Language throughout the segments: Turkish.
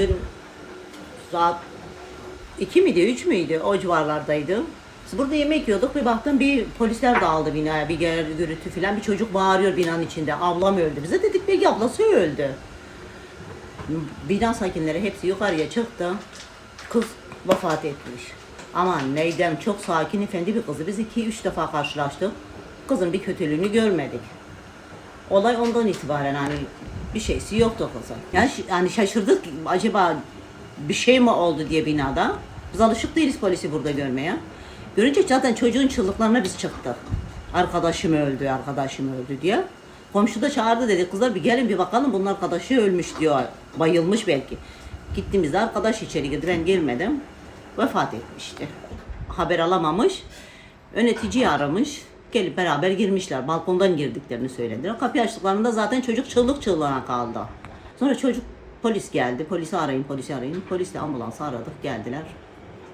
Dün saat 2 miydi, 3 müydü? O civarlardaydı. Biz burada yemek yiyorduk. Bir baktım bir polisler dağıldı binaya. Bir gel gürültü falan. Bir çocuk bağırıyor binanın içinde. Ablam öldü. Bize dedik belki ablası öldü. Bina sakinleri hepsi yukarıya çıktı. Kız vefat etmiş. Aman neydem çok sakin efendi bir kızı. Biz iki üç defa karşılaştık. Kızın bir kötülüğünü görmedik. Olay ondan itibaren hani bir şeysi yoktu kızın. Yani, yani şaşırdık acaba bir şey mi oldu diye binada. Biz alışık değiliz polisi burada görmeye. Görünce zaten çocuğun çığlıklarına biz çıktık. Arkadaşım öldü, arkadaşım öldü diye. Komşu da çağırdı dedi kızlar bir gelin bir bakalım bunun arkadaşı ölmüş diyor. Bayılmış belki. Gittiğimizde arkadaş içeri girdi ben girmedim. Vefat etmişti. Haber alamamış. Yöneticiyi aramış. Gelip beraber girmişler. Balkondan girdiklerini söylediler. Kapıyı açtıklarında zaten çocuk çığlık çığlığına kaldı. Sonra çocuk polis geldi. Polisi arayın, polisi arayın. Polisle ambulansı aradık. Geldiler.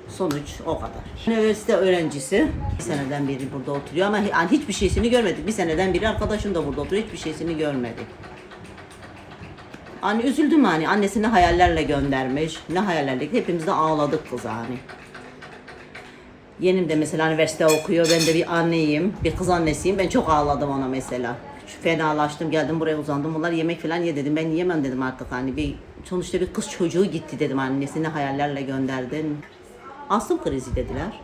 Sonuç o kadar. Üniversite öğrencisi bir seneden beri burada oturuyor ama yani hiçbir şeysini görmedik. Bir seneden beri arkadaşım da burada oturuyor. Hiçbir şeysini görmedik. Hani üzüldüm hani annesini hayallerle göndermiş. Ne hayallerle hepimiz de ağladık kıza hani. Yeğenim de mesela üniversite okuyor. Ben de bir anneyim. Bir kız annesiyim. Ben çok ağladım ona mesela. Fenalaştım. Geldim buraya uzandım. Bunlar yemek falan ye dedim. Ben yiyemem dedim artık hani. Bir, sonuçta bir kız çocuğu gitti dedim. Annesini hayallerle gönderdin. Astım krizi dediler.